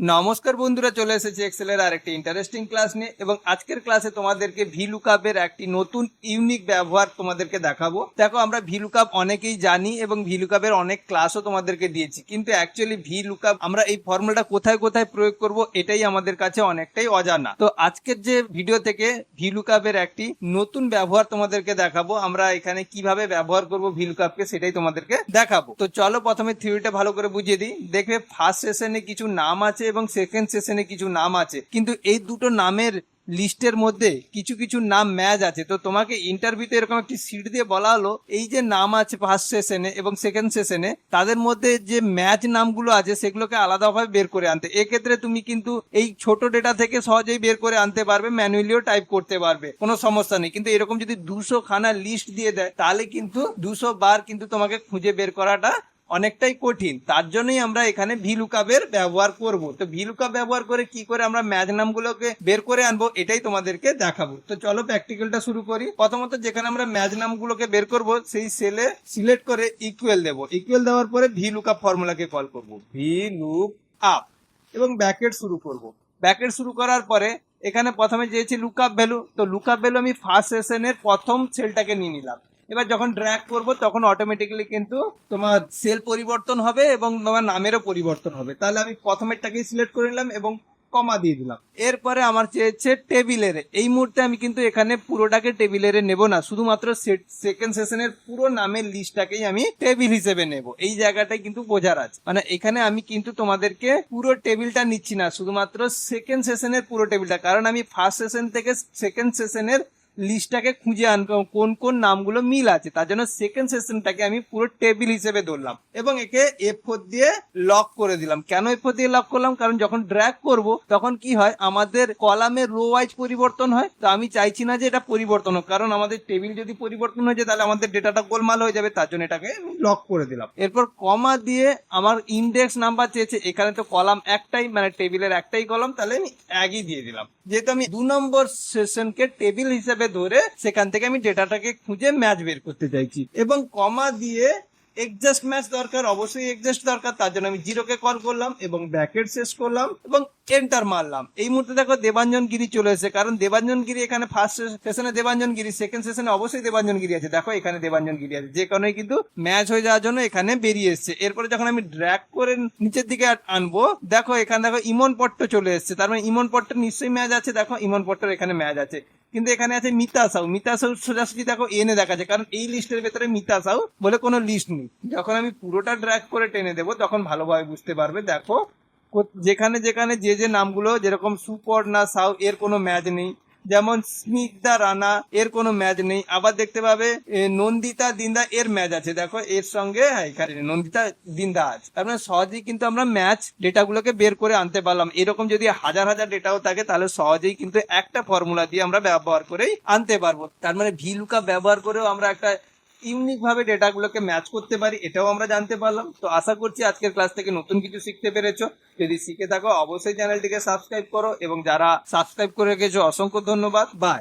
নমস্কার বন্ধুরা, চলে এসেছি এক্সেলের আর একটি ইন্টারেস্টিং ক্লাস নিয়ে এবং আজকের ক্লাসে তোমাদেরকে ভি লুকআপের একটি নতুন ইউনিক ব্যবহার তোমাদেরকে দেখাবো। দেখো, আমরা ভি লুকআপ অনেকেই জানি এবং ভি লুকআপের অনেক ক্লাসও তোমাদেরকে দিয়েছি, কিন্তু অ্যাকচুয়ালি ভি লুকআপ আমরা এই ফর্মুলাটা কোথায় কোথায় প্রয়োগ করব এটাই আমাদের কাছে অনেকটাই অজানা। তো আজকের যে ভিডিও থেকে ভি লুকআপের একটি নতুন ব্যবহার তোমাদেরকে দেখাবো, আমরা এখানে কীভাবে ব্যবহার করব ভি লুকআপকে সেটাই তোমাদেরকে দেখাবো। তো চলো, প্রথমে থিওরিটা ভালো করে বুঝিয়ে দিই। দেখবে ফার্স্ট সেশনে কিছু নাম আছে এবং সেকেন্ড সেশনে কিছু নাম আছে। কিন্তু এই দুটো নামের লিস্টের মধ্যে কিছু কিছু নাম ম্যাচ আছে। তো তোমাকে ইন্টারভিউতে এরকম একটি সিট দিয়ে বলা হলো, এই যে নাম আছে ফার্স্ট সেশনে এবং সেকেন্ড সেশনে তাদের মধ্যে যে ম্যাচ নামগুলো আছে সেগুলোকে আলাদাভাবে বের করে আনতে। এক্ষেত্রে তুমি কিন্তু এই ছোট ডেটা থেকে সহজেই বের করে আনতে পারবে ম্যানুয়ালিও টাইপ করতে পারবে, কোনো সমস্যা নেই। কিন্তু এরকম যদি দুশো খানা লিস্ট দিয়ে দেয়, তাহলে কিন্তু দুশো বার কিন্তু তোমাকে খুঁজে বের করাটা অনেকটাই কঠিন। তার জন্যই আমরা এখানে ভিলুকাপের ব্যবহার করব। তো ভিলুকাপ ব্যবহার করে কি করে আমরা ম্যাচ নামগুলোকে বের করে আনব, এটাই তোমাদেরকে দেখাবো। তো চলো প্র্যাকটিক্যালটা শুরু করি। প্রথমত যেখানে আমরা ম্যাচ নামগুলোকে বের করব, সেই সেলে সিলেক্ট করে ইকুয়াল দেবো। ইকুয়াল দেওয়ার পরে ভি লুকআপ ফর্মুলাকে কল করব। ভি লুক আপ এবং ব্যাকেট শুরু করব। ব্যাকেট শুরু করার পরে এখানে প্রথমে চেয়েছি লুকআপ ভ্যালু তো লুকআপ ভ্যালু আমি ফার্স্ট সেশনের প্রথম সেলটাকে নিয়ে নিলাম। এবার যখন ড্র্যাগ করব, তখন অটোমেটিক্যালি কিন্তু তোমার সেল পরিবর্তন হবে এবং তোমার নামেরও পরিবর্তন হবে। তাহলে আমি প্রথমেরটাকেই সিলেক্ট করে নিলাম এবং কমা দিয়ে দিলাম। এরপরে আমার চেয়েছে টেবিলের এই মুহূর্তে আমি কিন্তু এখানে পুরোটাকে টেবিলের নেব না। শুধুমাত্র সেকেন্ড সেশনের পুরো নামের লিস্টটাকেই আমি টেবিল হিসেবে নেব। এই জায়গাটাই কিন্তু বোঝার আছে। মানে এখানে আমি কিন্তু তোমাদেরকে পুরো টেবিলটা নিচ্ছি না। শুধুমাত্র সেকেন্ড সেশনের পুরো টেবিলটা কারণ আমি ফার্স্ট সেশন থেকে সেকেন্ড সেশনের লিস্টটাকে খুঁজে আনব কোন কোন নামগুলো মিল আছে। তার জন্য সেকেন্ড সেশনটাকে আমি পুরো টেবিল হিসেবে ধরলাম। এবং একে এফ ফোর দিয়ে লক করে দিলাম। কেন এফ ফোর দিয়ে লক করলাম? কারণ যখন ড্র্যাগ করব, তখন কি হয়? আমাদের কলামের রো ওয়াইজ পরিবর্তন হয়। তো আমি চাইছি না যে এটা পরিবর্তন হোক। কারণ আমাদের টেবিল যদি পরিবর্তন হয়ে যায়, তাহলে আমাদের ডেটাটা গোলমাল হয়ে যাবে। তার জন্য এটাকে লক করে দিলাম। এরপর কমা দিয়ে আমার ইন্ডেক্স নাম্বার চেয়েছে। এখানে তো কলাম একটাই মানে টেবিলের একটাই কলাম তাহলে আমি একই দিয়ে দিলাম। যেহেতু আমি দু নম্বর সেশনকে টেবিল হিসেবে ধরে সেখান থেকে আমি ডেটাটাকে খুঁজে ম্যাচ বের করতে চাইছি। এবং কমা দিয়ে এক্সাস্ট ম্যাচ দরকার, অবশ্যই এক্সাস্ট দরকার, তার জন্য আমি জিরোকে কল করলাম এবং ব্র্যাকেট শেষ করলাম এবং এন্টার মারলাম। এই মুহূর্তে দেখো দেবাঞ্জন গিরি চলে এসেছে, কারণ দেবাঞ্জন গিরি এখানে ফার্স্ট সেশনে দেবাঞ্জন গিরি সেকেন্ড সেশনে অবশ্যই দেবাঞ্জন গিরি আছে। দেখো এখানে দেবাঞ্জন গিরি আছে, যে কারণে কিন্তু ম্যাচ হয়ে যাওয়ার জন্য এখানে বেরিয়ে এসছে। এরপরে যখন আমি ড্র্যাক করে নিচের দিকে আনব, দেখো এখানে দেখো ইমন পট্ট চলে এসছে। তার মানে ইমন পট্টের নিশ্চয়ই ম্যাচ আছে, দেখো ইমন পট্টের এখানে ম্যাচ আছে। কিন্তু এখানে আছে মিতা সাউ। মিতা সাউ সোজাসুজি দেখো এনে দেখা যায় কারণ এই লিস্টের ভেতরে মিতা সাউ বলে কোনো লিস্ট নেই। যখন আমি পুরোটা ড্র্যাগ করে টেনে দেবো, তখন ভালোভাবে বুঝতে পারবে, দেখো যেখানে যেখানে যে যে নামগুলো, যেরকম সুপর্ণা সাউ, এর কোনো ম্যাচ নেই। যেমন স্মিতা রানা, এর কোনো ম্যাচ নেই। আবার দেখতে পাবে নন্দিতা দিন্দা, এর ম্যাচ আছে। দেখো, এর সঙ্গে হ্যাঁ নন্দিতা দিন্দা আছে। তার মানে সহজেই কিন্তু আমরা ম্যাচ ডেটাগুলোকে বের করে আনতে পারলাম। এরকম যদি হাজার হাজার ডেটাও থাকে, তাহলে সহজেই কিন্তু একটা ফর্মুলা দিয়ে আমরা ব্যবহার করেই আনতে পারব। তার মানে ভি লুকা ব্যবহার করেও আমরা একটা ইউনিক ভাবে ডেটাগুলোকে ম্যাচ করতে পারি, এটাও আমরা জানতে পারলাম। তো আশা করছি আজকের ক্লাস থেকে নতুন কিছু শিখতে পেরেছ। যদি শিখে থাকো, অবশ্যই চ্যানেলটিকে সাবস্ক্রাইব করো এবং যারা সাবস্ক্রাইব করে রেখেছো, অসংখ্য ধন্যবাদ। বাই